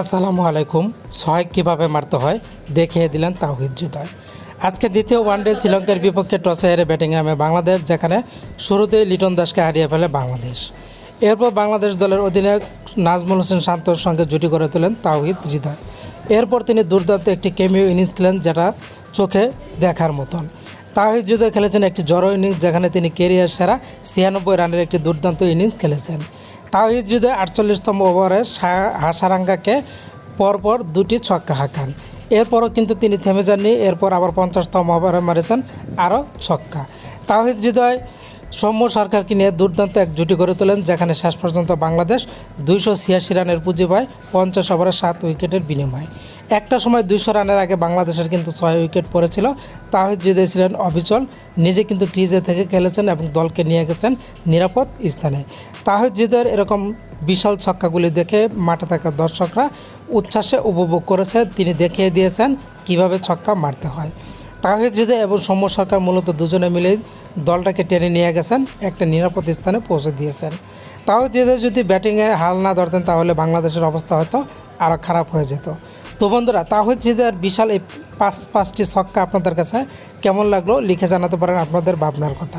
আসসালামু আলাইকুম। ছয় কীভাবে মারতে হয়? দেখিয়ে দিলেন তাওহিদ জুদায় আজকে দ্বিতীয় ওয়ানডে শ্রীলঙ্কার বিপক্ষে টসে হেরে ব্যাটিং নামে বাংলাদেশ, যেখানে শুরুতেই লিটন দাসকে হারিয়ে ফেলে বাংলাদেশ। এরপর বাংলাদেশ দলের অধিনায়ক নাজমুল হোসেন শান্তর সঙ্গে জুটি করে তোলেন তাওহিদ হৃদয় এরপর তিনি দুর্দান্ত একটি কেমিও ইনিংস খেলেন যেটা চোখে দেখার মতন। তাহিদ যুদ্ধে খেলেছেন একটি জড়ো ইনিংস যেখানে তিনি কেরিয়ার সেরা ছিয়ানব্বই রানের একটি দুর্দান্ত ইনিংস খেলেছেন। তাহিদ যুদ্ধে আটচল্লিশতম ওভারে হাসারাঙ্গাকে পরপর দুটি ছক্কা হাঁকান। এরপরও কিন্তু তিনি থেমে যাননি, এরপর আবার পঞ্চাশতম ওভারে মারেছেন আরও ছক্কা। তাহিদ হৃদয় সৌম্য সরকারকে নিয়ে দুর্দান্ত এক জুটি গড়ে তোলেন, যেখানে শেষ পর্যন্ত বাংলাদেশ দুইশো ছিয়াশি রানের পুঁজি পায় পঞ্চাশ ওভারে সাত উইকেটের বিনিময়ে। একটা সময় দুইশো রানের আগে বাংলাদেশের কিন্তু ছয় উইকেট পড়েছিল, তাহিদ ছিলেন অবিচল, নিজে কিন্তু ক্রিজে থেকে খেলেছেন এবং দলকে নিয়ে গেছেন নিরাপদ স্থানে। তাহিদ হৃদয়ের এরকম বিশাল ছক্কাগুলি দেখে মাঠে থাকা দর্শকরা উচ্ছ্বাসে উপভোগ করেছে, তিনি দেখিয়ে দিয়েছেন কীভাবে ছক্কা মারতে হয়। তাহিদ হৃদয় এবং সৌম্য সরকার মূলত দুজনে মিলে দলটাকে টেনে নিয়ে গেছেন, একটা নিরাপদ স্থানে পৌঁছে দিয়েছেন। তাও যদি ব্যাটিংয়ে হাল না ধরতেন, তাহলে বাংলাদেশের অবস্থা হয়তো আরও খারাপ হয়ে যেত। তো বন্ধুরা তাহিদ হৃদয়ের বিশাল এই পাঁচ পাঁচটি ছক্কা আপনাদের কাছে কেমন লাগল লিখে জানাতে পারেন আপনাদের ভাবনার কথা।